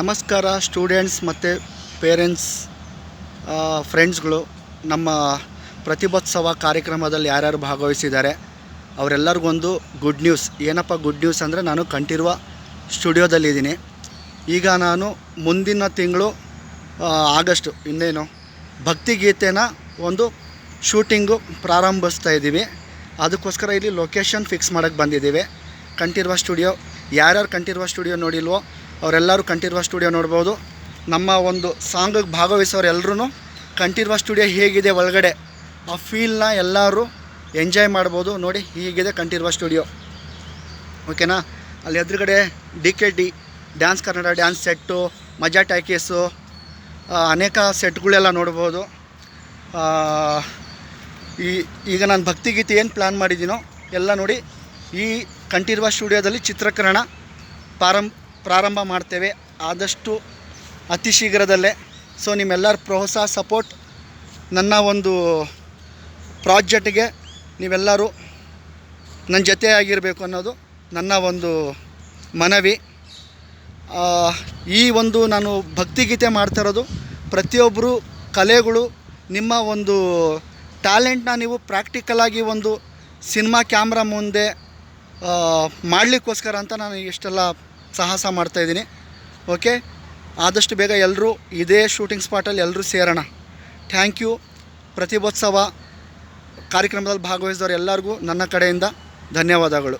ನಮಸ್ಕಾರ ಸ್ಟೂಡೆಂಟ್ಸ್ ಮತ್ತು ಪೇರೆಂಟ್ಸ್ ಫ್ರೆಂಡ್ಸ್ಗಳು. ನಮ್ಮ ಪ್ರತಿಭೋತ್ಸವ ಕಾರ್ಯಕ್ರಮದಲ್ಲಿ ಯಾರ್ಯಾರು ಭಾಗವಹಿಸಿದ್ದಾರೆ, ಅವರೆಲ್ಲರಿಗೊಂದು ಗುಡ್ ನ್ಯೂಸ್ ಏನಪ್ಪ ಗುಡ್ ನ್ಯೂಸ್ ಅಂದರೆ ನಾನು ಕಂಠೀರುವ ಸ್ಟುಡಿಯೋದಲ್ಲಿದ್ದೀನಿ ಈಗ ನಾನು ಮುಂದಿನ ತಿಂಗಳು ಆಗಸ್ಟು ಇನ್ನೇನು ಭಕ್ತಿಗೀತೆನ ಒಂದು ಶೂಟಿಂಗು ಪ್ರಾರಂಭಿಸ್ತಾ ಇದ್ದೀವಿ. ಅದಕ್ಕೋಸ್ಕರ ಇಲ್ಲಿ ಲೊಕೇಶನ್ ಫಿಕ್ಸ್ ಮಾಡೋಕ್ಕೆ ಬಂದಿದ್ದೀವಿ. ಕಂಠೀರುವ ಸ್ಟುಡಿಯೋ, ಯಾರ್ಯಾರು ಕಂಠೀರುವ ಸ್ಟುಡಿಯೋ ನೋಡಿಲ್ವೋ ಅವರೆಲ್ಲರೂ ಕಂಠೀರ್ವ ಸ್ಟುಡಿಯೋ ನೋಡ್ಬೋದು. ನಮ್ಮ ಒಂದು ಸಾಂಗಿಗೆ ಭಾಗವಹಿಸೋರು ಎಲ್ಲರೂ ಕಂಠೀರ್ವ ಸ್ಟುಡಿಯೋ ಹೇಗಿದೆ ಒಳಗಡೆ? ಆ ಫೀಲ್ನ ಎಲ್ಲರೂ ಎಂಜಾಯ್ ಮಾಡ್ಬೋದು. ನೋಡಿ, ಹೀಗಿದೆ ಕಂಠೀರ್ವ ಸ್ಟುಡಿಯೋ. ಓಕೆನಾ ಅಲ್ಲಿ ಎದುರುಗಡೆ D K D dance Kannada dance set Majaa talkies ಅನೇಕ ಸೆಟ್ಗಳೆಲ್ಲ ನೋಡ್ಬೋದು. ಈ, ಈಗ ನಾನು ಭಕ್ತಿಗೀತೆ ಏನು ಪ್ಲ್ಯಾನ್ ಮಾಡಿದ್ದೀನೋ ಎಲ್ಲ ನೋಡಿ ಈ ಕಂಠೀರ್ವ ಸ್ಟುಡಿಯೋದಲ್ಲಿ ಚಿತ್ರೀಕರಣ ಪ್ರಾರಂಭ ಪ್ರಾರಂಭ ಮಾಡ್ತೇವೆ. ಆದಷ್ಟು ಅತಿ ಶೀಘ್ರದಲ್ಲೇ. ಸೊ ನಿಮ್ಮೆಲ್ಲರ ಪ್ರೋತ್ಸಾಹ ಸಪೋರ್ಟ್ ನನ್ನ ಒಂದು ಪ್ರಾಜೆಕ್ಟ್ಗೆ ನೀವೆಲ್ಲರೂ ನನ್ನ ಜೊತೆ ಆಗಿರಬೇಕು ಅನ್ನೋದು ನನ್ನ ಒಂದು ಮನವಿ. ಈ ಒಂದು ನಾನು ಭಕ್ತಿಗೀತೆ ಮಾಡ್ತಾ ಇರೋದು ಪ್ರತಿಯೊಬ್ಬರು ಕಲೆಗಳು ನಿಮ್ಮ ಒಂದು ಟ್ಯಾಲೆಂಟ್ನ ನೀವು ಪ್ರಾಕ್ಟಿಕಲಾಗಿ ಒಂದು ಸಿನಿಮಾ ಕ್ಯಾಮ್ರಾ ಮುಂದೆ ಮಾಡಲಿಕ್ಕೋಸ್ಕರ ಅಂತ ನಾನು ಇಷ್ಟೆಲ್ಲ ಸಾಹಸ ಮಾಡ್ತಾಯಿದ್ದೀನಿ ಓಕೆ ಆದಷ್ಟು ಬೇಗ ಎಲ್ಲರೂ ಇದೇ ಶೂಟಿಂಗ್ ಸ್ಪಾಟಲ್ಲಿ ಎಲ್ಲರೂ ಸೇರೋಣ. ಥ್ಯಾಂಕ್ ಯು ಪ್ರತಿಭೋತ್ಸವ ಕಾರ್ಯಕ್ರಮದಲ್ಲಿ ಭಾಗವಹಿಸಿದವರು ಎಲ್ಲರಿಗೂ ನನ್ನ ಕಡೆಯಿಂದ ಧನ್ಯವಾದಗಳು.